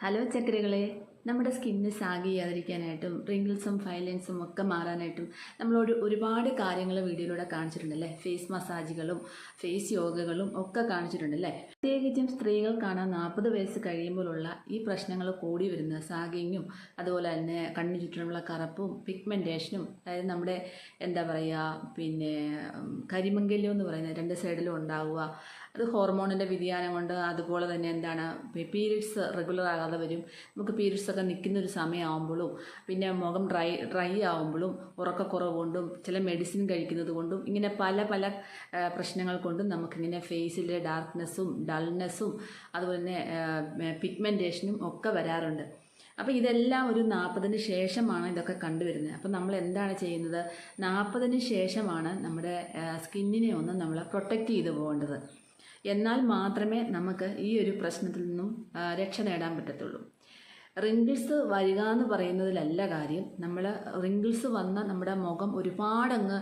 Hello ചക്കരകളെ നമ്മുടെ skin zag ചെയ്യാതിരിക്കാനായിട്ടും റിങ്കിൾസും ഫൈലൻസും ഒക്കെ മാറാനായിട്ടും നമ്മളോട് ഒരുപാട് കാര്യങ്ങൾ വീഡിയോയിലൂടെ കാണിച്ചിട്ടുണ്ട് അല്ലേ? ഫേസ് മസാജുകളും ഫേസ് യോഗകളും ഒക്കെ കാണിച്ചിട്ടുണ്ട് അല്ലേ? പ്രത്യേകിച്ചും സ്ത്രീകൾ കാണാൻ നാൽപ്പത് വയസ്സ് കഴിയുമ്പോഴുള്ള ഈ പ്രശ്നങ്ങൾ കൂടി വരുന്ന സാഗിങ്ങും അതുപോലെ തന്നെ കണ്ണിന് ചുറ്റുമുള്ള കറുപ്പും പിഗ്മെന്റേഷനും അതായത് നമ്മുടെ എന്താ പറയുക പിന്നെ കരിമങ്കല്യം എന്ന് പറയുന്നത് രണ്ട് സൈഡിലും ഉണ്ടാവുക അത് ഹോർമോണിന്റെ വ്യതിയാനം കൊണ്ട് അതുപോലെ തന്നെ എന്താണ് പീരീഡ്സ് റെഗുലർ ആകാതെ വരും. നമുക്ക് പീരീഡ്സ് ഒക്കെ നിൽക്കുന്ന ഒരു സമയമാകുമ്പോഴും പിന്നെ മുഖം ഡ്രൈ ഡ്രൈ ആകുമ്പോഴും ഉറക്കക്കുറവ് കൊണ്ടും ചില മെഡിസിൻ കഴിക്കുന്നത് കൊണ്ടും ഇങ്ങനെ പല പല പ്രശ്നങ്ങൾ കൊണ്ടും നമുക്കിങ്ങനെ ഫേസിലെ ഡാർക്ക്നെസ്സും ഡൾനെസ്സും അതുപോലെ തന്നെ പിഗ്മെന്റേഷനും ഒക്കെ വരാറുണ്ട്. അപ്പോൾ ഇതെല്ലാം ഒരു നാൽപ്പതിന് ശേഷമാണ് ഇതൊക്കെ കണ്ടുവരുന്നത്. അപ്പോൾ നമ്മൾ എന്താണ് ചെയ്യുന്നത്? നാൽപ്പതിന് ശേഷമാണ് നമ്മുടെ സ്കിന്നിനെ ഒന്ന് നമ്മൾ പ്രൊട്ടക്റ്റ് ചെയ്ത് പോകേണ്ടത്. എന്നാൽ മാത്രമേ നമുക്ക് ഈ ഒരു പ്രശ്നത്തിൽ നിന്നും രക്ഷ നേടാൻ പറ്റത്തുള്ളൂ. റിങ്കിൾസ് വരിക എന്ന് പറയുന്നതിലല്ല കാര്യം. നമ്മൾ റിങ്കിൾസ് വന്ന നമ്മുടെ മുഖം ഒരുപാടങ്ങ്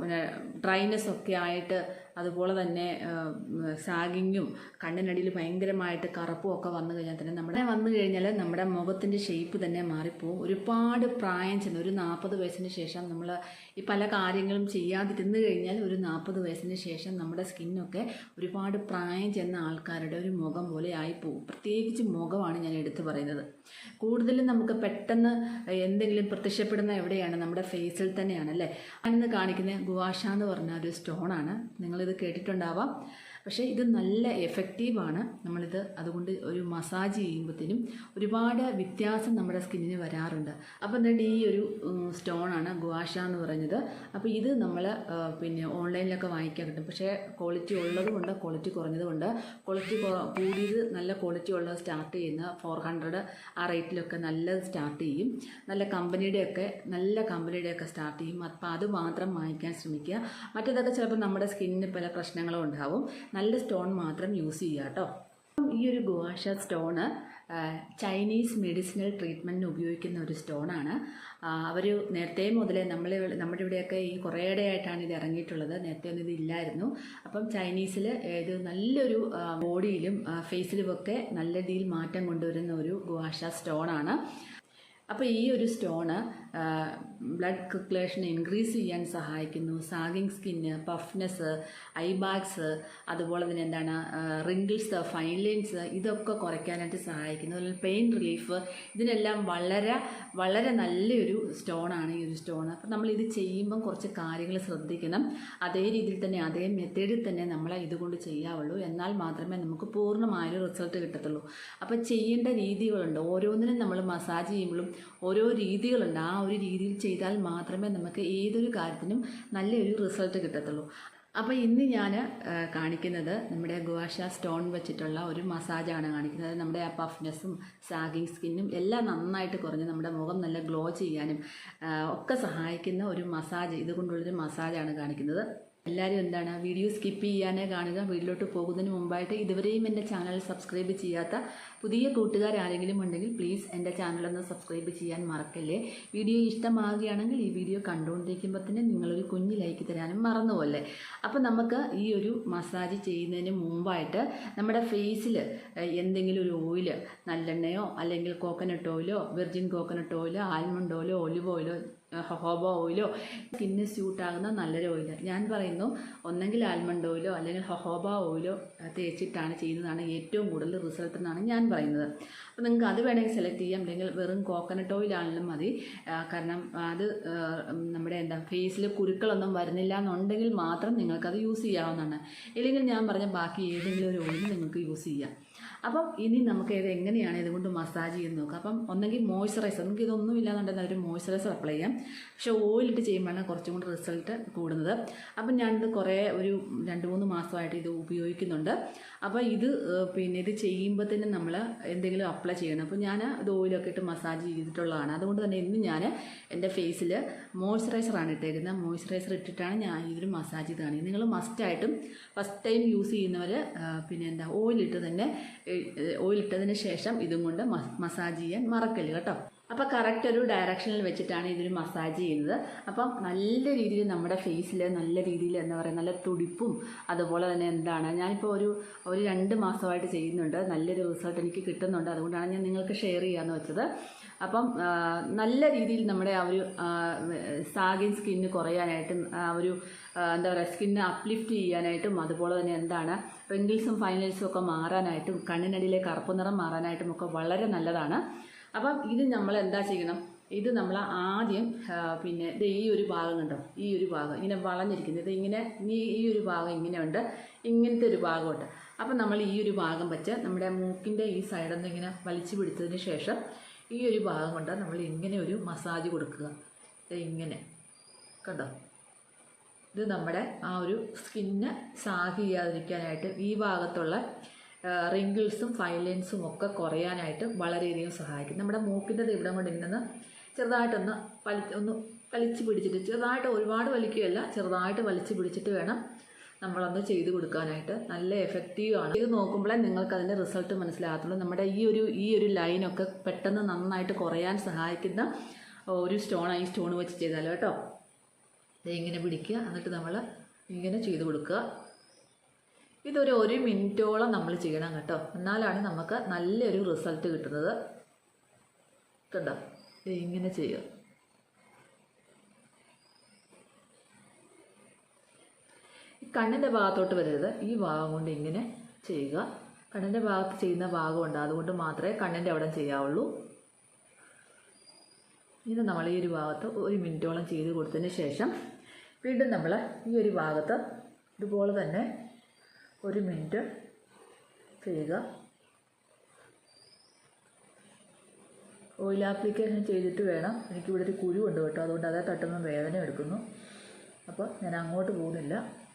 പിന്നെ ഡ്രൈനെസ് ഒക്കെ ആയിട്ട് അതുപോലെ തന്നെ സാഗിങ്ങും കണ്ണിനടിയിൽ ഭയങ്കരമായിട്ട് കറുപ്പും ഒക്കെ വന്നു കഴിഞ്ഞാൽ തന്നെ നമ്മുടെ വന്നു കഴിഞ്ഞാൽ നമ്മുടെ മുഖത്തിന്റെ ഷേപ്പ് തന്നെ മാറിപ്പോവും. ഒരുപാട് പ്രായം ചെന്ന് ഒരു നാൽപ്പത് വയസ്സിന് ശേഷം നമ്മൾ ഈ പല കാര്യങ്ങളും ചെയ്യാതിരുന്നു കഴിഞ്ഞാൽ ഒരു നാൽപ്പത് വയസ്സിന് ശേഷം നമ്മുടെ സ്കിന്നൊക്കെ ഒരുപാട് പ്രായം ചെന്ന ആൾക്കാരുടെ ഒരു മുഖം പോലെ ആയിപ്പോവും. പ്രത്യേകിച്ച് മുഖമാണ് ഞാൻ എടുത്തു പറയുന്നത്. കൂടുതലും നമുക്ക് പെട്ടെന്ന് എന്തെങ്കിലും പ്രത്യക്ഷപ്പെടുന്ന എവിടെയാണ്? നമ്മുടെ ഫേസിൽ തന്നെയാണ് അല്ലേ? അന്ന് കാണിക്കുന്ന ഗുവാഷ എന്ന് പറഞ്ഞ ഒരു സ്റ്റോണാണ് നിങ്ങളിത് കേട്ടിട്ടുണ്ടാവാം. പക്ഷേ ഇത് നല്ല എഫക്റ്റീവാണ് നമ്മളിത് അതുകൊണ്ട് ഒരു മസാജ് ചെയ്യുമ്പോഴത്തേനും ഒരുപാട് വ്യത്യാസം നമ്മുടെ സ്കിന്നിന് വരാറുണ്ട്. അപ്പം എന്നിട്ട് ഈ ഒരു സ്റ്റോണാണ് ഗുവാഷ എന്ന് പറഞ്ഞത് അപ്പോൾ ഇത് നമ്മൾ പിന്നെ ഓൺലൈനിലൊക്കെ വാങ്ങിക്കാൻ കിട്ടും പക്ഷേ ക്വാളിറ്റി ഉള്ളതുകൊണ്ട് ക്വാളിറ്റി കുറഞ്ഞതുകൊണ്ട് ക്വാളിറ്റി കൂടിയത് നല്ല ക്വാളിറ്റി ഉള്ളത് സ്റ്റാർട്ട് ചെയ്യുന്ന ഫോർ ഹൺഡ്രഡ് ആ റേറ്റിലൊക്കെ നല്ലത് സ്റ്റാർട്ട് ചെയ്യും. നല്ല കമ്പനിയുടെയൊക്കെ നല്ല കമ്പനിയുടെയൊക്കെ സ്റ്റാർട്ട് ചെയ്യും. അപ്പോൾ അത് മാത്രം വാങ്ങിക്കാൻ ശ്രമിക്കുക. മറ്റേതൊക്കെ ചിലപ്പോൾ നമ്മുടെ സ്കിന്നിന് പല പ്രശ്നങ്ങളും ഉണ്ടാവും. നല്ല സ്റ്റോൺ മാത്രം യൂസ് ചെയ്യുക കേട്ടോ. ഈ ഒരു gua sha stone Chinese medicinal ട്രീറ്റ്മെന്റിന് ഉപയോഗിക്കുന്ന ഒരു സ്റ്റോണാണ്. അവർ നേരത്തെ മുതലേ നമ്മൾ നമ്മുടെ ഇവിടെയൊക്കെ ഈ കുറേയുടെ ആയിട്ടാണ് ഇത് ഇറങ്ങിയിട്ടുള്ളത്. നേരത്തെ ഒന്നും ഇതില്ലായിരുന്നു അപ്പം ചൈനീസിൽ ഇത് നല്ലൊരു ബോഡിയിലും ഫേസിലുമൊക്കെ നല്ല രീതിയിൽ മാറ്റം കൊണ്ടുവരുന്ന ഒരു ഗുവാഷ സ്റ്റോണാണ്. അപ്പോൾ ഈ ഒരു സ്റ്റോണ് ബ്ലഡ് സർക്കുലേഷൻ ഇൻക്രീസ് ചെയ്യാൻ സഹായിക്കുന്നു. Sagging skin puffiness eye bags അതുപോലെ തന്നെ എന്താണ് റിങ്കിൾസ് ഫൈൻ ലൈൻസ് ഇതൊക്കെ കുറയ്ക്കാനായിട്ട് സഹായിക്കുന്നു. അതുപോലെ പെയിൻ റിലീഫ് ഇതിനെല്ലാം വളരെ വളരെ നല്ലൊരു സ്റ്റോണാണ് ഈ ഒരു സ്റ്റോൺ അപ്പം നമ്മൾ ഇത് ചെയ്യുമ്പം കുറച്ച് കാര്യങ്ങൾ ശ്രദ്ധിക്കണം. അതേ രീതിയിൽ തന്നെ അതേ മെത്തേഡിൽ തന്നെ നമ്മൾ ഇതുകൊണ്ട് ചെയ്യാവുള്ളൂ. എന്നാൽ മാത്രമേ നമുക്ക് പൂർണമായൊരു റിസൾട്ട് കിട്ടത്തുള്ളൂ. അപ്പോൾ ചെയ്യേണ്ട രീതികളുണ്ട്. ഓരോന്നിനും നമ്മൾ മസാജ് ചെയ്യുമ്പോഴും ഓരോ രീതികളുണ്ട്. ആ ഒരു രീതിയിൽ ചെയ്താൽ മാത്രമേ നമുക്ക് ഏതൊരു കാര്യത്തിനും നല്ലൊരു റിസൾട്ട് കിട്ടത്തുള്ളൂ. അപ്പോൾ ഇന്ന് ഞാൻ കാണിക്കുന്നത് നമ്മുടെ ഗുവാഷ സ്റ്റോൺ വെച്ചിട്ടുള്ള ഒരു മസാജാണ് കാണിക്കുന്നത്. നമ്മുടെ ആ പഫ്നെസ്സും സാഗിങ് സ്കിന്നും എല്ലാം നന്നായിട്ട് കുറഞ്ഞ് നമ്മുടെ മുഖം നല്ല ഗ്ലോ ചെയ്യാനും ഒക്കെ സഹായിക്കുന്ന ഒരു മസാജ് ഇതുകൊണ്ടുള്ളൊരു മസാജാണ് കാണിക്കുന്നത്. എല്ലാവരും എന്താണ് വീഡിയോ സ്കിപ്പ് ചെയ്യാനേ കാണുക വീട്ടിലോട്ട് പോകുന്നതിന് മുമ്പായിട്ട് ഇതുവരെയും എന്റെ ചാനൽ സബ്സ്ക്രൈബ് ചെയ്യാത്ത പുതിയ കൂട്ടുകാർ ആരെങ്കിലും ഉണ്ടെങ്കിൽ പ്ലീസ് എന്റെ ചാനലൊന്ന് സബ്സ്ക്രൈബ് ചെയ്യാൻ മറക്കല്ലേ. വീഡിയോ ഇഷ്ടമാകുകയാണെങ്കിൽ ഈ വീഡിയോ കണ്ടുകൊണ്ടിരിക്കുമ്പോൾ തന്നെ നിങ്ങളൊരു കുഞ്ഞ് ലൈക്ക് തരാനും മറന്നുപോലെ അപ്പോൾ നമുക്ക് ഈ ഒരു മസാജ് ചെയ്യുന്നതിന് മുമ്പായിട്ട് നമ്മുടെ ഫേസിൽ എന്തെങ്കിലും ഒരു ഓയിൽ നല്ലെണ്ണയോ അല്ലെങ്കിൽ കോക്കനട്ട് ഓയിലോ വെർജിൻ കോക്കനട്ട് ഓയിലോ ആൽമണ്ട് ഓയിലോ ഒലിവ് ഓയിലോ ഹോബ ഓയിലോ? സ്കിന്നിന് സ്യൂട്ടാകുന്ന നല്ലൊരു ഓയിൽ ഞാൻ പറയുന്നു ഒന്നെങ്കിൽ ആൽമണ്ട് ഓയിലോ അല്ലെങ്കിൽ ഹൊഹോബ ഓയിലോ തേച്ചിട്ടാണ് ചെയ്യുന്നതാണ് ഏറ്റവും കൂടുതൽ റിസൾട്ട് എന്നാണ് ഞാൻ പറയുന്നത്. അപ്പോൾ നിങ്ങൾക്ക് അത് വേണമെങ്കിൽ സെലക്ട് ചെയ്യാം. അല്ലെങ്കിൽ വെറും കോക്കനട്ട് ഓയിലാണെങ്കിലും മതി. കാരണം അത് നമ്മുടെ എന്താ ഫേസിൽ കുരുക്കളൊന്നും വരുന്നില്ല എന്നുണ്ടെങ്കിൽ മാത്രം നിങ്ങൾക്കത് യൂസ് ചെയ്യാവുന്നതാണ്. ഇല്ലെങ്കിൽ ഞാൻ പറഞ്ഞ ബാക്കി ഏതെങ്കിലും ഒരു ഓയിൽ നിങ്ങൾക്ക് യൂസ് ചെയ്യാം. അപ്പം ഇനി നമുക്ക് ഇത് എങ്ങനെയാണ് ഇതുകൊണ്ട് മസാജ് ചെയ്ത് നോക്കാം. അപ്പം ഒന്നെങ്കിൽ മോയ്സ്ചറൈസർ നമുക്ക് ഇതൊന്നും ഇല്ലാന്നുണ്ടെങ്കിൽ ഒരു മോയ്സ്ചറൈസർ അപ്ലൈ ചെയ്യാം. പക്ഷേ ഓയിലിട്ട് ചെയ്യുമ്പോഴാണ് കുറച്ചും കൂടി റിസൾട്ട് കൂടുന്നത്. അപ്പം ഞാനിത് കുറേ ഒരു രണ്ട് മൂന്ന് മാസമായിട്ട് ഇത് ഉപയോഗിക്കുന്നുണ്ട്. അപ്പോൾ ഇത് പിന്നെ ഇത് ചെയ്യുമ്പോൾ തന്നെ നമ്മൾ എന്തെങ്കിലും അപ്ലൈ ചെയ്യണം. അപ്പോൾ ഞാൻ ഇത് ഓയിലൊക്കെ ഇട്ട് മസാജ് ചെയ്തിട്ടുള്ളതാണ്. അതുകൊണ്ട് തന്നെ ഇന്ന് ഞാൻ എന്റെ ഫേസിൽ മോയ്സ്ചറൈസറാണ് ഇട്ടേക്കുന്നത്. മോയ്സ്ചറൈസർ ഇട്ടിട്ടാണ് ഞാൻ ഇതിൽ മസാജ് ചെയ്ത് കാണിക്കുന്നത് നിങ്ങൾ മസ്റ്റായിട്ടും ഫസ്റ്റ് ടൈം യൂസ് ചെയ്യുന്നവർ പിന്നെ എന്താ ഓയിലിട്ട് തന്നെ ഓയിലിട്ടതിന് ശേഷം ഇതും കൊണ്ട് മസാജ് ചെയ്യാൻ മറക്കൽ കേട്ടോ. അപ്പോൾ കറക്റ്റ് ഒരു ഡയറക്ഷനിൽ വെച്ചിട്ടാണ് ഇതൊരു മസാജ് ചെയ്യുന്നത്. അപ്പം നല്ല രീതിയിൽ നമ്മുടെ ഫേസിൽ നല്ല രീതിയിൽ എന്താ പറയുക നല്ല തുടിപ്പും അതുപോലെ തന്നെ എന്താണ് ഞാനിപ്പോൾ ഒരു ഒരു രണ്ട് മാസമായിട്ട് ചെയ്യുന്നുണ്ട്. നല്ലൊരു റിസൾട്ട് എനിക്ക് കിട്ടുന്നുണ്ട്. അതുകൊണ്ടാണ് ഞാൻ നിങ്ങൾക്ക് ഷെയർ ചെയ്യാമെന്ന് വെച്ചത്. അപ്പം നല്ല രീതിയിൽ നമ്മുടെ ആ ഒരു സാഗിൻ സ്കിന്ന് കുറയാനായിട്ടും ആ ഒരു എന്താ പറയുക സ്കിന്ന് അപ്ലിഫ്റ്റ് ചെയ്യാനായിട്ടും അതുപോലെ തന്നെ എന്താണ് റിങ്കിൾസും ഫൈനൽസും ഒക്കെ മാറാനായിട്ടും കണ്ണിനടിയിലെ കറുപ്പ് നിറം മാറാനായിട്ടും ഒക്കെ വളരെ നല്ലതാണ്. അപ്പം ഇത് നമ്മൾ എന്താ ചെയ്യണം? ഇത് നമ്മൾ ആദ്യം പിന്നെ ഇത് ഈ ഒരു ഭാഗം കണ്ടോ? ഈ ഒരു ഭാഗം ഇങ്ങനെ വളഞ്ഞിരിക്കുന്നത് ഇത് ഇങ്ങനെ ഈ ഒരു ഭാഗം ഇങ്ങനെയുണ്ട്. ഇങ്ങനത്തെ ഒരു ഭാഗമുണ്ട്. അപ്പം നമ്മൾ ഈ ഒരു ഭാഗം വെച്ച് നമ്മുടെ മൂക്കിന്റെ ഈ സൈഡിൽ നിന്ന് ഇങ്ങനെ വലിച്ചു പിടിച്ചതിന് ശേഷം ഈ ഒരു ഭാഗം കൊണ്ട് നമ്മൾ ഇങ്ങനെ ഒരു മസാജ് കൊടുക്കുക. ഇങ്ങനെ. കണ്ടോ? ഇത് നമ്മുടെ ആ ഒരു സ്കിന്ന് സാഗ് ചെയ്യാതിരിക്കാനായിട്ട് ഈ ഭാഗത്തുള്ള റിങ്കിൾസും ഫൈലൻസും ഒക്കെ കുറയാനായിട്ട് വളരെയധികം സഹായിക്കും. നമ്മുടെ മൂക്കിന്റെ ഇവിടം കൊണ്ട് ഇങ്ങനെ ചെറുതായിട്ടൊന്ന് പലി ഒന്ന് വലിച്ചു പിടിച്ചിട്ട് ചെറുതായിട്ട് ഒരുപാട് വലിക്കുകയല്ല ചെറുതായിട്ട് വലിച്ചു പിടിച്ചിട്ട് വേണം നമ്മളൊന്ന് ചെയ്ത് കൊടുക്കാനായിട്ട് നല്ല എഫക്റ്റീവ് ആണ്. ഇത് നോക്കുമ്പോഴേ നിങ്ങൾക്ക് അതിന്റെ റിസൾട്ട് മനസ്സിലാകത്തുള്ളൂ. നമ്മുടെ ഈ ഒരു ഈ ഒരു ലൈനൊക്കെ പെട്ടെന്ന് നന്നായിട്ട് കുറയാൻ സഹായിക്കുന്ന ഒരു സ്റ്റോൺ ഈ സ്റ്റോൺ വെച്ച് ചെയ്താലോ കേട്ടോ. ഇങ്ങനെ പിടിക്കുക. എന്നിട്ട് നമ്മൾ ഇങ്ങനെ ചെയ്ത് കൊടുക്കുക. ഇതൊരു ഒരു മിനിറ്റോളം നമ്മൾ ചെയ്യണം കേട്ടോ. എന്നാലാണ് നമുക്ക് നല്ലൊരു റിസൾട്ട് കിട്ടുന്നത്. കണ്ടോ? ദേ ഇങ്ങനെ ചെയ്യുക. കണ്ണിന്റെ ഭാഗത്തോട്ട് വരരുത്. ഈ ഭാഗം കൊണ്ട് ഇങ്ങനെ ചെയ്യുക. കണ്ണിന്റെ ഭാഗത്ത് ചെയ്യുന്ന ഭാഗമുണ്ട് അതുകൊണ്ട് മാത്രമേ കണ്ണിന്റെ അവിടെ ചെയ്യാവുള്ളൂ. ഇത് നമ്മൾ ഈ ഒരു ഭാഗത്ത് ഒരു മിനിറ്റോളം ചെയ്ത് കൊടുത്തതിന് ശേഷം വീണ്ടും നമ്മൾ ഈ ഒരു ഭാഗത്ത് ഇതുപോലെ തന്നെ ഒരു മിനിറ്റ് ചെയ്യുക. ഓയിൽ ആപ്ലിക്കേഷൻ ചെയ്തിട്ട് വേണം. എനിക്കിവിടെ ഒരു കുരു ഉണ്ട് കേട്ടോ. അതുകൊണ്ട് അതേ തട്ടുമ്പോൾ വേദന എടുക്കുന്നു. അപ്പോൾ ഞാൻ അങ്ങോട്ട് പോകുന്നില്ല.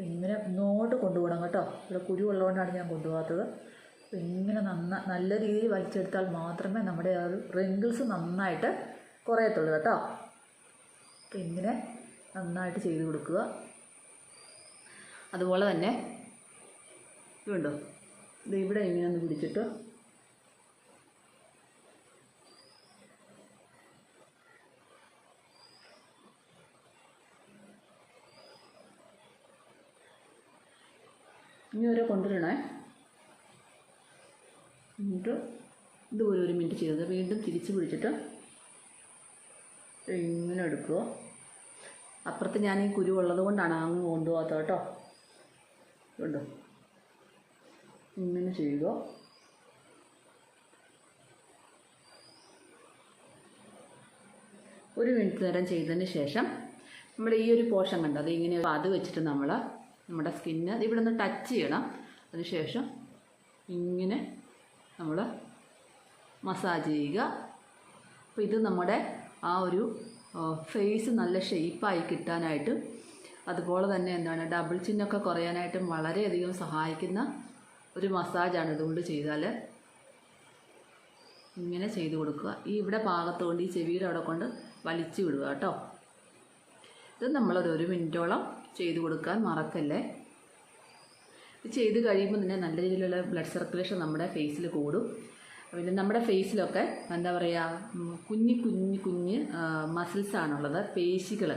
ഇങ്ങനെ ഇങ്ങോട്ട് കൊണ്ടുപോകണം കേട്ടോ. ഇവിടെ കുരു ഉള്ളതുകൊണ്ടാണ് ഞാൻ കൊണ്ടുപോകാത്തത്. ഇങ്ങനെ നന്ന നല്ല രീതിയിൽ വലിച്ചെടുത്താൽ മാത്രമേ നമ്മുടെ ആ റിങ്കിൾസ് നന്നായിട്ട് കുറയത്തുള്ളൂ കേട്ടോ. അപ്പോൾ ഇങ്ങനെ നന്നായിട്ട് ചെയ്ത് കൊടുക്കുക. അതുപോലെ തന്നെ ഇതുണ്ടോ? ഇത് ഇവിടെ ഇങ്ങനെ ഒന്ന് പിടിച്ചിട്ട് ഇനി ഓരോ കൊണ്ടുവരണേ. എന്നിട്ട് ഇതുപോലെ ഒരു മിനിറ്റ് ചെയ്തത് വീണ്ടും തിരിച്ച് പിടിച്ചിട്ട് ഇങ്ങനെ എടുക്കുക. അപ്പുറത്ത് ഞാൻ ഈ കുരു ഉള്ളത് കൊണ്ടാണ് അങ്ങ് കൊണ്ടുപോകാത്തത് കേട്ടോ. കണ്ടോ? ഇങ്ങനെ ചെയ്യുക. ഒരു മിനിറ്റ് നേരം ചെയ്തതിന് ശേഷം നമ്മുടെ ഈ ഒരു പോർഷൻ കണ്ടത് ഇങ്ങനെ അത് വെച്ചിട്ട് നമ്മൾ നമ്മുടെ സ്കിന്ന് ഇവിടെ നിന്ന് ടച്ച് ചെയ്യണം. അതിനുശേഷം ഇങ്ങനെ നമ്മൾ മസാജ് ചെയ്യുക. അപ്പോൾ ഇത് നമ്മുടെ ആ ഒരു ഫേസ് നല്ല ഷേപ്പായി കിട്ടാനായിട്ടും അതുപോലെ തന്നെ എന്താണ് ഡബിൾ ചിന്നൊക്കെ കുറയാനായിട്ടും വളരെയധികം സഹായിക്കുന്ന ഒരു മസാജാണ് ഇതുകൊണ്ട് ചെയ്താൽ ഇങ്ങനെ ചെയ്ത് കൊടുക്കുക. ഈ ഇവിടെ ഭാഗത്തുകൊണ്ട് ഈ ചെവിയുടെ അവിടെ കൊണ്ട് വലിച്ചു വിടുക കേട്ടോ. ഇത് നമ്മളൊരു ഒരു മിനിറ്റോളം ചെയ്ത് കൊടുക്കാൻ മറക്കല്ലേ? ഇത് ചെയ്ത് കഴിയുമ്പോൾ തന്നെ നല്ല രീതിയിലുള്ള ബ്ലഡ് സർക്കുലേഷൻ നമ്മുടെ ഫേസിൽ കൂടും. പിന്നെ നമ്മുടെ ഫേസിലൊക്കെ എന്താ പറയുക കുഞ്ഞു കുഞ്ഞി കുഞ്ഞി മസിൽസാണുള്ളത് പേശികൾ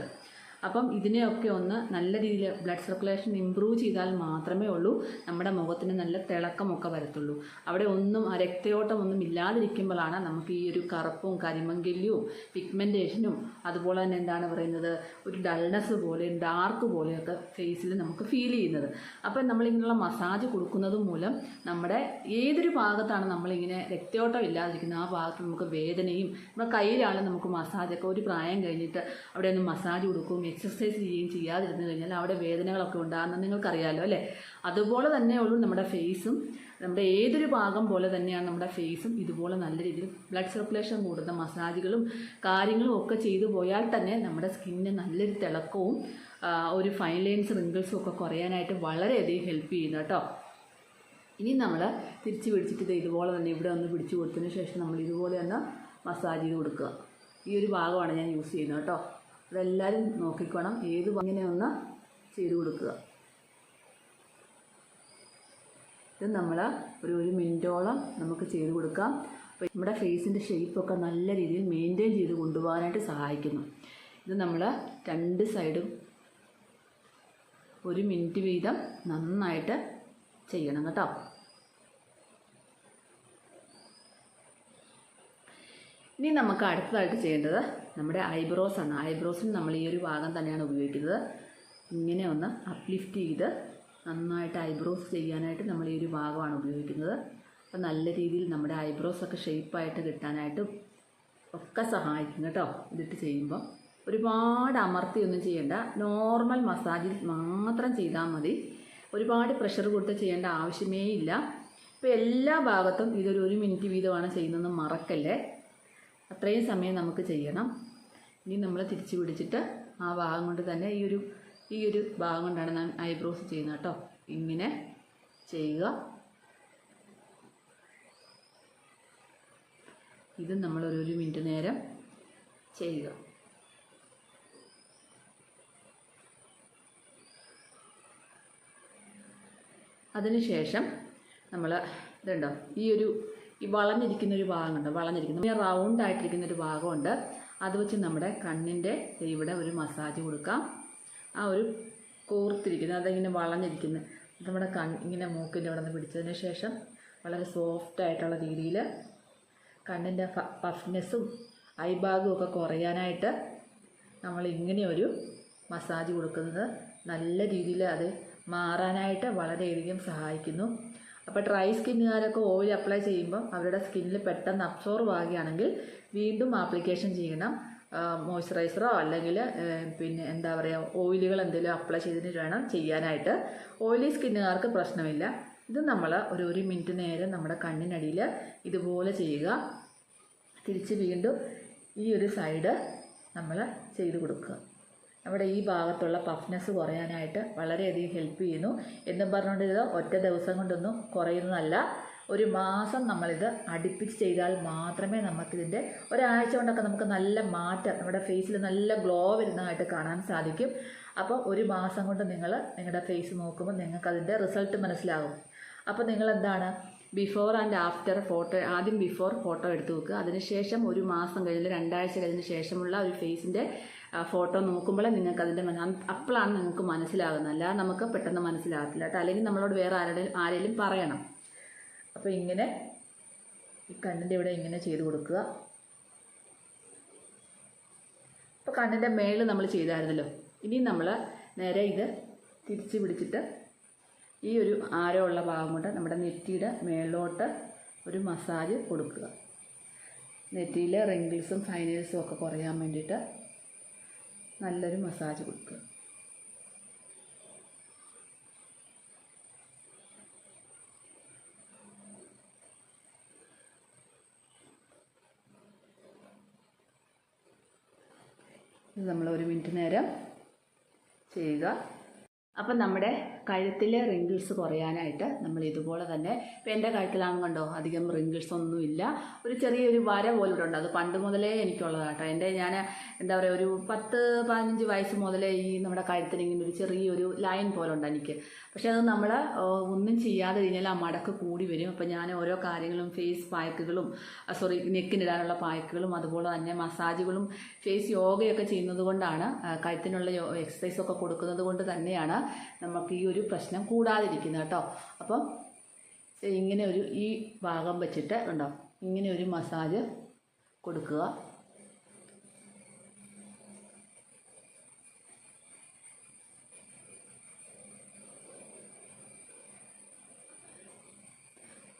അപ്പം ഇതിനെയൊക്കെ ഒന്ന് നല്ല രീതിയിൽ ബ്ലഡ് സർക്കുലേഷൻ ഇമ്പ്രൂവ് ചെയ്താൽ മാത്രമേ ഉള്ളൂ. നമ്മുടെ മുഖത്തിന് നല്ല തിളക്കമൊക്കെ വരത്തുള്ളൂ. അവിടെ ഒന്നും ആ രക്തയോട്ടം ഒന്നും ഇല്ലാതിരിക്കുമ്പോഴാണ് നമുക്ക് ഈ ഒരു കറുപ്പും കരിമങ്കല്യവും പിഗ്മെന്റേഷനും അതുപോലെ തന്നെ എന്താണ് പറയുന്നത് ഒരു ഡൾനെസ് പോലെ ഡാർക്ക് പോലെയൊക്കെ ഫേസിൽ നമുക്ക് ഫീൽ ചെയ്യുന്നത്. അപ്പം നമ്മളിങ്ങനെയുള്ള മസാജ് കൊടുക്കുന്നത് മൂലം നമ്മുടെ ഏതൊരു ഭാഗത്താണ് നമ്മളിങ്ങനെ രക്തയോട്ടം ഇല്ലാതിരിക്കുന്നത് ആ ഭാഗത്ത് നമുക്ക് വേദനയും നമ്മുടെ കയ്യിലാണ് നമുക്ക് മസാജൊക്കെ ഒരു പ്രായം കഴിഞ്ഞിട്ട് അവിടെ ഒന്ന് മസാജ് കൊടുക്കും എക്സസൈസ് ചെയ്യുകയും ചെയ്യാതിരുന്നു കഴിഞ്ഞാൽ അവിടെ വേദനകളൊക്കെ ഉണ്ടാകുന്നത് നിങ്ങൾക്കറിയാമല്ലോ അല്ലേ? അതുപോലെ തന്നെ ഉള്ളൂ നമ്മുടെ ഫേസും നമ്മുടെ ഏതൊരു ഭാഗം പോലെ തന്നെയാണ് നമ്മുടെ ഫേസും ഇതുപോലെ നല്ല രീതിയിൽ ബ്ലഡ് സർക്കുലേഷൻ കൂടുന്ന മസാജുകളും കാര്യങ്ങളും ഒക്കെ ചെയ്തു പോയാൽ തന്നെ നമ്മുടെ സ്കിന്നിന് നല്ലൊരു തിളക്കവും ഒരു ഫൈൻ ലൈൻസ് റിങ്കിൾസും ഒക്കെ കുറയാനായിട്ട് വളരെയധികം ഹെൽപ്പ് ചെയ്യുന്നു കേട്ടോ. ഇനി നമ്മൾ തിരിച്ച് പിടിച്ചിട്ട് ഇത് ഇതുപോലെ തന്നെ ഇവിടെ ഒന്ന് പിടിച്ചു കൊടുത്തതിന് ശേഷം നമ്മൾ ഇതുപോലെ തന്നെ മസാജ് ചെയ്ത് കൊടുക്കുക. ഈ ഒരു ഭാഗമാണ് ഞാൻ യൂസ് ചെയ്യുന്നത് കേട്ടോ. അതെല്ലാവരും നോക്കിക്കോണം ഏത് ഇങ്ങനെ ഒന്ന് ചെയ്ത് കൊടുക്കുക. ഇത് നമ്മൾ ഒരു ഒരു മിനിറ്റോളം നമുക്ക് ചെയ്ത് കൊടുക്കാം. അപ്പോൾ നമ്മുടെ ഫേസിന്റെ ഷേപ്പൊക്കെ നല്ല രീതിയിൽ മെയിന്റെയിൻ ചെയ്ത് കൊണ്ടുപോകാനായിട്ട് സഹായിക്കുന്നു. ഇത് നമ്മൾ രണ്ട് സൈഡും ഒരു മിനിറ്റ് വീതം നന്നായിട്ട് ചെയ്യണം കേട്ടോ. ഇനി നമുക്ക് അടുത്തതായിട്ട് ചെയ്യേണ്ടത് നമ്മുടെ ഐബ്രോസ് ആണ്. ഐബ്രോസിന് നമ്മൾ ഈ ഒരു ഭാഗം തന്നെയാണ് ഉപയോഗിക്കുന്നത്. ഇങ്ങനെ ഒന്ന് അപ്ലിഫ്റ്റ് ചെയ്ത് നന്നായിട്ട് ഐബ്രോസ് ചെയ്യാനായിട്ട് നമ്മൾ ഈ ഒരു ഭാഗമാണ് ഉപയോഗിക്കുന്നത്. അപ്പം നല്ല രീതിയിൽ നമ്മുടെ ഐബ്രോസ് ഒക്കെ ഷേപ്പായിട്ട് കിട്ടാനായിട്ടും ഒക്കെ സഹായിക്കും കേട്ടോ ഇതിട്ട് ചെയ്യുമ്പോൾ ഒരുപാട് അമർത്തി ഒന്നും ചെയ്യേണ്ട. നോർമൽ മസാജിൽ മാത്രം ചെയ്താൽ മതി. ഒരുപാട് പ്രഷർ കൊടുത്ത് ചെയ്യേണ്ട ആവശ്യമേ ഇല്ല. ഇപ്പോൾ എല്ലാ ഭാഗത്തും ഇതൊരു ഒരു മിനിറ്റ് വീതമാണ് ചെയ്യുന്നതെന്ന് മറക്കല്ലേ? അത്രയും സമയം നമുക്ക് ചെയ്യണം. ഇനി നമ്മൾ തിരിച്ചു പിടിച്ചിട്ട് ആ ഭാഗം കൊണ്ട് തന്നെ ഈ ഒരു ഈ ഒരു ഭാഗം കൊണ്ടാണ് ഞാൻ ഐബ്രോസ് ചെയ്യുന്നത് കേട്ടോ. ഇങ്ങനെ ചെയ്യുക. ഇത് നമ്മൾ ഒരു ഒരു മിനിറ്റ് നേരം ചെയ്യുക. അതിനുശേഷം നമ്മൾ ഇതുണ്ടോ ഈ ഒരു ഈ വളഞ്ഞിരിക്കുന്ന ഒരു ഭാഗമുണ്ട്. വളഞ്ഞിരിക്കുന്ന. പിന്നെ റൗണ്ട് ആയിട്ടിരിക്കുന്ന ഒരു ഭാഗമുണ്ട്. അത് വെച്ച് നമ്മുടെ കണ്ണിന്റെ ഇവിടെ ഒരു മസാജ് കൊടുക്കാം. ആ ഒരു കോർത്തിരിക്കുന്നത് അതിങ്ങനെ വളഞ്ഞിരിക്കുന്നത് നമ്മുടെ കൺ ഇങ്ങനെ മൂക്കിന്റെ അവിടെ നിന്ന് പിടിച്ചതിന് ശേഷം വളരെ സോഫ്റ്റ് ആയിട്ടുള്ള രീതിയിൽ കണ്ണിന്റെ പഫ്നെസ്സും ഐഭാഗവും ഒക്കെ കുറയാനായിട്ട് നമ്മൾ ഇങ്ങനെ ഒരു മസാജ് കൊടുക്കുന്നത് നല്ല രീതിയിൽ അത് മാറാനായിട്ട് വളരെയധികം സഹായിക്കുന്നു. അപ്പോൾ ഡ്രൈ സ്കിന്നുകാരൊക്കെ ഓയിൽ അപ്ലൈ ചെയ്യുമ്പോൾ അവരുടെ സ്കിന്നിൽ പെട്ടെന്ന് അബ്സോർവ് ആകുകയാണെങ്കിൽ വീണ്ടും ആപ്ലിക്കേഷൻ ചെയ്യണം. മോയ്സ്ചറൈസറോ അല്ലെങ്കിൽ പിന്നെ എന്താ പറയുക ഓയിലുകൾ എന്തെങ്കിലും അപ്ലൈ ചെയ്തിട്ട് വേണം ചെയ്യാനായിട്ട്. ഓയിലി സ്കിന്നുകാർക്ക് പ്രശ്നമില്ല. ഇത് നമ്മൾ ഒരു ഒരു മിനിറ്റ് നേരം നമ്മുടെ കണ്ണിനടിയിൽ ഇതുപോലെ ചെയ്യുക. തിരിച്ച് വീണ്ടും ഈ ഒരു സൈഡ് നമ്മൾ ചെയ്ത് കൊടുക്കുക. നമ്മുടെ ഈ ഭാഗത്തുള്ള പഫ്നെസ് കുറയാനായിട്ട് വളരെയധികം ഹെൽപ്പ് ചെയ്യുന്നു. എന്നും പറഞ്ഞുകൊണ്ട് ഇത് ഒറ്റ ദിവസം കൊണ്ടൊന്നും കുറയുന്നതല്ല. ഒരു മാസം നമ്മളിത് അടുപ്പിച്ച് ചെയ്താൽ മാത്രമേ നമുക്കിതിന്റെ ഒരാഴ്ച കൊണ്ടൊക്കെ നമുക്ക് നല്ല മാറ്റം നമ്മുടെ ഫേസിൽ നല്ല ഗ്ലോ വരുന്നതായിട്ട് കാണാൻ സാധിക്കും. അപ്പോൾ ഒരു മാസം കൊണ്ട് നിങ്ങൾ നിങ്ങളുടെ ഫേസ് നോക്കുമ്പോൾ നിങ്ങൾക്കതിന്റെ റിസൾട്ട് മനസ്സിലാകും. അപ്പോൾ നിങ്ങളെന്താണ്? ബിഫോർ ആൻഡ് ആഫ്റ്റർ ഫോട്ടോ ആദ്യം ബിഫോർ ഫോട്ടോ എടുത്ത് വെക്കുക. അതിനുശേഷം ഒരു മാസം കഴിഞ്ഞ് രണ്ടാഴ്ച കഴിഞ്ഞ ശേഷമുള്ള ഒരു ഫേസിന്റെ ഫോട്ടോ നോക്കുമ്പോഴേ നിങ്ങൾക്ക് അതിന്റെ അപ്പോഴാണ് നിങ്ങൾക്ക് മനസ്സിലാകുന്നത് അല്ലാതെ നമുക്ക് പെട്ടെന്ന് മനസ്സിലാകത്തില്ല കേട്ടോ. അല്ലെങ്കിൽ നമ്മളോട് വേറെ ആരുടെ ആരെങ്കിലും പറയണം. അപ്പോൾ ഇങ്ങനെ ഈ കണ്ണിന്റെ ഇവിടെ ഇങ്ങനെ ചെയ്ത് കൊടുക്കുക. അപ്പോൾ കണ്ണിന്റെ മേളിൽ നമ്മൾ ചെയ്തായിരുന്നല്ലോ. ഇനി നമ്മൾ നേരെ ഇത് തിരിച്ച് പിടിച്ചിട്ട് ഈ ഒരു ആരമുള്ള ഭാഗം കൊണ്ട് നമ്മുടെ നെറ്റിയുടെ മേളിലോട്ട് ഒരു മസാജ് കൊടുക്കുക. നെറ്റിയിലെ റിങ്കിൾസും ഫൈനൽസും ഒക്കെ കുറയാൻ വേണ്ടിയിട്ട് നല്ലൊരു മസാജ് കൊടുക്കുക. ഇത് നമ്മൾ ഒരു മിനിറ്റ് നേരം ചെയ്യുക. അപ്പം നമ്മുടെ കഴുത്തിലെ റിങ്കിൾസ് കുറയാനായിട്ട് നമ്മൾ ഇതുപോലെ തന്നെ ഇപ്പം എന്റെ കഴുത്തിലാണെന്ന് കണ്ടോ? അധികം റിങ്കിൾസ് ഒന്നുമില്ല ഒരു ചെറിയൊരു വര പോലും ഉണ്ട്. അത് പണ്ട് മുതലേ എനിക്കുള്ളതാട്ടോ എന്റെ ഞാൻ എന്താ പറയുക ഒരു പത്ത് പതിനഞ്ച് വയസ്സ് മുതലേ ഈ നമ്മുടെ കഴുത്തിന് ഇങ്ങനെ ഒരു ചെറിയൊരു ലൈൻ പോലെ ഉണ്ട് എനിക്ക്. പക്ഷേ അത് നമ്മൾ ഒന്നും ചെയ്യാതെ കഴിഞ്ഞാൽ ആ മടക്ക് കൂടി വരും. അപ്പം ഞാൻ ഓരോ കാര്യങ്ങളും ഫേസ് പായ്ക്കുകളും സോറി നെക്കിനിടാനുള്ള പായ്ക്കുകളും അതുപോലെ തന്നെ മസാജുകളും ഫേസ് യോഗയൊക്കെ ചെയ്യുന്നത് കൊണ്ടാണ് കഴുത്തിനുള്ള എക്സസൈസൊക്കെ കൊടുക്കുന്നത് കൊണ്ട് തന്നെയാണ് നമുക്ക് ഈ ഒരു പ്രശ്നം കൂടാതിരിക്കുന്നത് കേട്ടോ. അപ്പം ഇങ്ങനെ ഒരു ഈ ഭാഗം വെച്ചിട്ട് ഉണ്ടോ ഇങ്ങനെ ഒരു മസാജ് കൊടുക്കുക.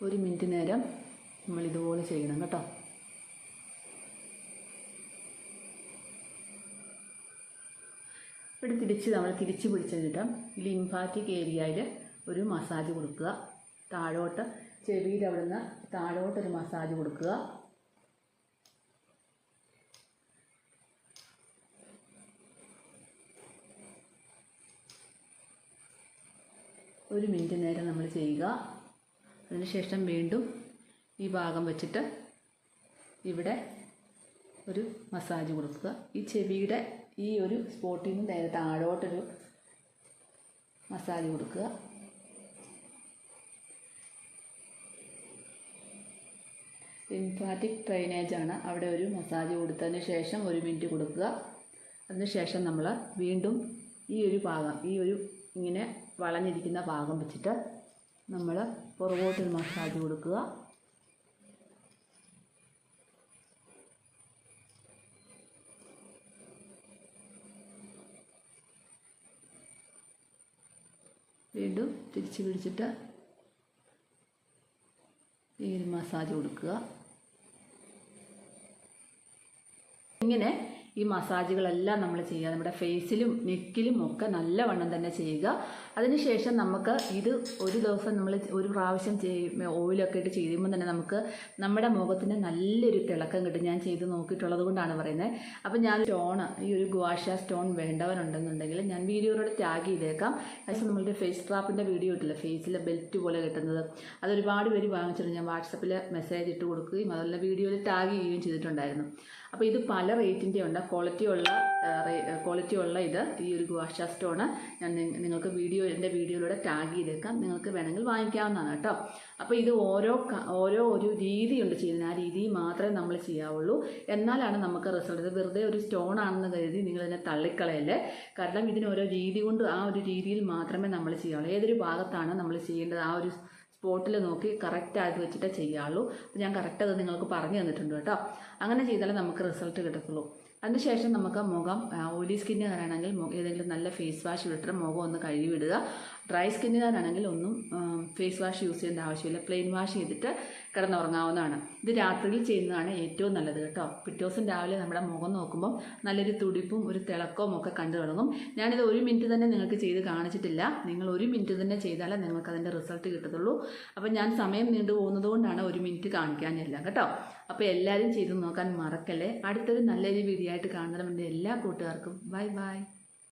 ഒരു മിനിറ്റ് നേരം നമ്മൾ ഇതുപോലെ ചെയ്യണം കേട്ടോ. ഇവിടെ തിരിച്ച് നമ്മൾ തിരിച്ച് പിടിച്ചിട്ട് ലിംഫാറ്റിക് ഏരിയയിൽ ഒരു മസാജ് കൊടുക്കുക. താഴോട്ട് ചെവിയിൽ അവിടുന്ന് താഴോട്ടൊരു മസാജ് കൊടുക്കുക. ഒരു മിനിറ്റ് നേരം നമ്മൾ ചെയ്യുക. അതിനുശേഷം വീണ്ടും ഈ ഭാഗം വെച്ചിട്ട് ഇവിടെ ഒരു മസാജ് കൊടുക്കുക. ഈ ചെവിയുടെ ഈ ഒരു സ്പോട്ടിൽ നിന്ന് നേരെ താഴോട്ടൊരു മസാല കൊടുക്കുക. ലിംഫാറ്റിക് ആണ് അവിടെ ഒരു മസാജ് കൊടുത്തതിന് ശേഷം ഒരു മിനിറ്റ് കൊടുക്കുക. അതിനുശേഷം നമ്മൾ വീണ്ടും ഈ ഒരു ഭാഗം ഈ ഒരു ഇങ്ങനെ വളഞ്ഞിരിക്കുന്ന ഭാഗം വെച്ചിട്ട് നമ്മൾ പുറകോട്ടൊരു മസാജ് കൊടുക്കുക. വീണ്ടും തിരിച്ച് പിടിച്ചിട്ട് ഈ ഒരു മസാജ് കൊടുക്കുക. ഇങ്ങനെ ഈ മസാജുകളെല്ലാം നമ്മൾ ചെയ്യുക. നമ്മുടെ ഫേസിലും നെക്കിലും ഒക്കെ നല്ലവണ്ണം തന്നെ ചെയ്യുക. അതിനുശേഷം നമുക്ക് ഇത് ഒരു ദിവസം നമ്മൾ ഒരു പ്രാവശ്യം ചെയ്യും ഓയിലൊക്കെ ഇട്ട് ചെയ്യുമ്പോൾ തന്നെ നമുക്ക് നമ്മുടെ മുഖത്തിന് നല്ലൊരു തിളക്കം കിട്ടും. ഞാൻ ചെയ്ത് നോക്കിയിട്ടുള്ളത് കൊണ്ടാണ് പറയുന്നത്. അപ്പം ഞാൻ സ്റ്റോൺ ഈ ഒരു ഗുവാഷ സ്റ്റോൺ വേണ്ടവരുണ്ടെന്നുണ്ടെങ്കിൽ ഞാൻ വീഡിയോയിലൂടെ ടാഗ് ചെയ്തേക്കാം. പക്ഷേ നമ്മളുടെ ഫേസ് ട്രാപ്പിന്റെ വീഡിയോ ഇട്ടില്ല. ഫേസിലെ ബെൽറ്റ് പോലെ കിട്ടുന്നത്. അതൊരുപാട് പേര് വാങ്ങിച്ചിട്ടുണ്ട്. ഞാൻ വാട്സപ്പിൽ മെസ്സേജ് ഇട്ട് കൊടുക്കുകയും അതുപോലെ വീഡിയോയിൽ ടാഗ് ചെയ്യുകയും ചെയ്തിട്ടുണ്ടായിരുന്നു. അപ്പോൾ ഇത് പല റേറ്റിന്റെ ഉണ്ട്. ക്വാളിറ്റി ഉള്ള ക്വാളിറ്റി ഉള്ള ഇത് ഈ ഒരു ഗുവാഷ സ്റ്റോണ്. ഞാൻ നിങ്ങൾക്ക് വീഡിയോ എന്റെ വീഡിയോയിലൂടെ ടാഗ് ചെയ്തേക്കാം. നിങ്ങൾക്ക് വേണമെങ്കിൽ വാങ്ങിക്കാവുന്നതാണ് കേട്ടോ. അപ്പോൾ ഇത് ഓരോ ഓരോ ഒരു രീതിയുണ്ട് ചെയ്യുന്നത്. ആ രീതി മാത്രമേ നമ്മൾ ചെയ്യാവുള്ളൂ. എന്നാലാണ് നമുക്ക് റിസൾട്ട് വെറുതെ ഒരു സ്റ്റോൺ ആണെന്ന് കരുതി നിങ്ങൾ നിങ്ങളിതിനെ തള്ളിക്കളയല്ലേ? കാരണം ഇതിന് ഓരോ രീതി കൊണ്ട് ആ ഒരു രീതിയിൽ മാത്രമേ നമ്മൾ ചെയ്യാവുള്ളൂ. ഏതൊരു ഭാഗത്താണ് നമ്മൾ ചെയ്യേണ്ടത്? ആ ഒരു സ്പോട്ടിൽ നോക്കി കറക്റ്റ് ആയിട്ട് വെച്ചിട്ടേ ചെയ്യാവുള്ളൂ. അപ്പോൾ ഞാൻ കറക്റ്റ് അത് നിങ്ങൾക്ക് പറഞ്ഞു തന്നിട്ടുണ്ട് കേട്ടോ. അങ്ങനെ ചെയ്താലേ നമുക്ക് റിസൾട്ട് കിട്ടത്തുള്ളൂ. അതിനുശേഷം നമുക്ക് മുഖം ഓയിലി സ്കിന്നുകാരാണെങ്കിൽ ഏതെങ്കിലും നല്ല ഫേസ് വാഷ് ഇട്ടിട്ട് മുഖം ഒന്ന് കഴുകിവിടുക. ഡ്രൈ സ്കിന്നുകാരാണെങ്കിൽ ഒന്നും ഫേസ് വാഷ് യൂസ് ചെയ്യേണ്ട ആവശ്യമില്ല. പ്ലെയിൻ വാഷ് ചെയ്തിട്ട് കിടന്നുറങ്ങാവുന്നതാണ്. ഇത് രാത്രിയിൽ ചെയ്യുന്നതാണ് ഏറ്റവും നല്ലത് കേട്ടോ. പിറ്റേ ദിവസം രാവിലെ നമ്മുടെ മുഖം നോക്കുമ്പോൾ നല്ലൊരു തുടിപ്പും ഒരു തിളക്കവും ഒക്കെ കണ്ടു തുടങ്ങും. ഞാനിത് ഒരു മിനിറ്റ് തന്നെ നിങ്ങൾക്ക് ചെയ്ത് കാണിച്ചിട്ടില്ല. നിങ്ങൾ ഒരു മിനിറ്റ് തന്നെ ചെയ്താലേ നിങ്ങൾക്ക് അതിന്റെ റിസൾട്ട് കിട്ടത്തുള്ളൂ. അപ്പോൾ ഞാൻ സമയം നീണ്ടു പോകുന്നത് കൊണ്ടാണ് ഒരു മിനിറ്റ് കാണിക്കാനില്ല കേട്ടോ. അപ്പോൾ എല്ലാവരും ചെയ്ത് നോക്കാൻ മറക്കല്ലേ? അടുത്തൊരു നല്ലൊരു വീഡിയോ ആയിട്ട് കാണുന്നതിന് എല്ലാ കൂട്ടുകാർക്കും ബൈ ബൈ.